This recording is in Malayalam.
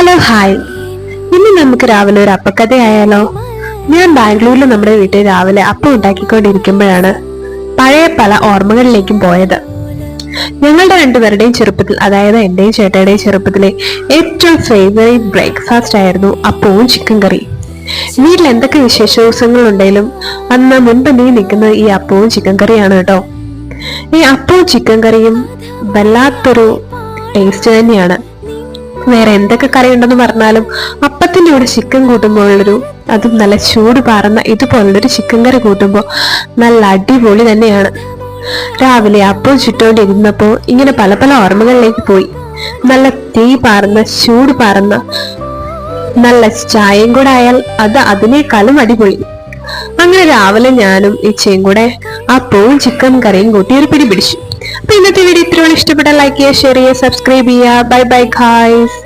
Hello hi. ഇന്ന് നമുക്ക് രാവിലെ ഒരു അപ്പക്കഥയായാലോ? ഞാൻ ബാംഗ്ലൂരിൽ നമ്മുടെ വീട്ടിൽ രാവിലെ അപ്പം ഉണ്ടാക്കിക്കൊണ്ടിരിക്കുമ്പോഴാണ് പഴയ പല ഓർമ്മകളിലേക്കും പോയത്. ഞങ്ങളുടെ രണ്ടുപേരുടെയും ചെറുപ്പത്തിൽ അതായത് എന്റെയും ചേട്ടയുടെയും ചെറുപ്പത്തിലെ ഏറ്റവും ഫേവറേറ്റ് ബ്രേക്ക്ഫാസ്റ്റ് ആയിരുന്നു അപ്പവും ചിക്കൻ കറി വീട്ടിൽ എന്തൊക്കെ വിശേഷ ദിവസങ്ങൾ ഉണ്ടെങ്കിലും അന്ന് മുൻപന്തിയിൽ നിൽക്കുന്നത് ഈ അപ്പവും ചിക്കൻ കറിയാണ് കേട്ടോ. ഈ അപ്പവും ചിക്കൻ കറിയും വല്ലാത്തൊരു ടേസ്റ്റ് തന്നെയാണ്. വേറെ എന്തൊക്കെ കറി ഉണ്ടെന്ന് പറഞ്ഞാലും അപ്പത്തിന്റെ കൂടെ ചിക്കൻ കൂട്ടുമ്പോഴുള്ളൊരു അതും നല്ല ചൂട് പാറുന്ന ഇതുപോലുള്ളൊരു ചിക്കൻ കറി കൂട്ടുമ്പോൾ നല്ല അടിപൊളി തന്നെയാണ്. രാവിലെ അപ്പം ചുറ്റോണ്ടിരുന്നപ്പോൾ ഇങ്ങനെ പല പല ഓർമ്മകളിലേക്ക് പോയി. നല്ല തീ പാറുന്ന ചൂട് പാറുന്ന നല്ല ചായയും കൂടെ ആയാൽ അത് അതിനേക്കാളും അടിപൊളി. അങ്ങനെ രാവിലെ ഞാനും ഇച്ചയും കൂടെ ആ പൂവും ചിക്കൻ കറിയും കൂട്ടി ഒരു പിടി പിടിച്ചു. ഇന്നത്തെ വീഡിയോ ഇത്രയോളം ഇഷ്ടപ്പെട്ട ലൈക്ക് ചെയ്യുക ഷെയർ ചെയ്യുക സബ്സ്ക്രൈബ് ചെയ്യുക. Bye bye ഖായ്സ്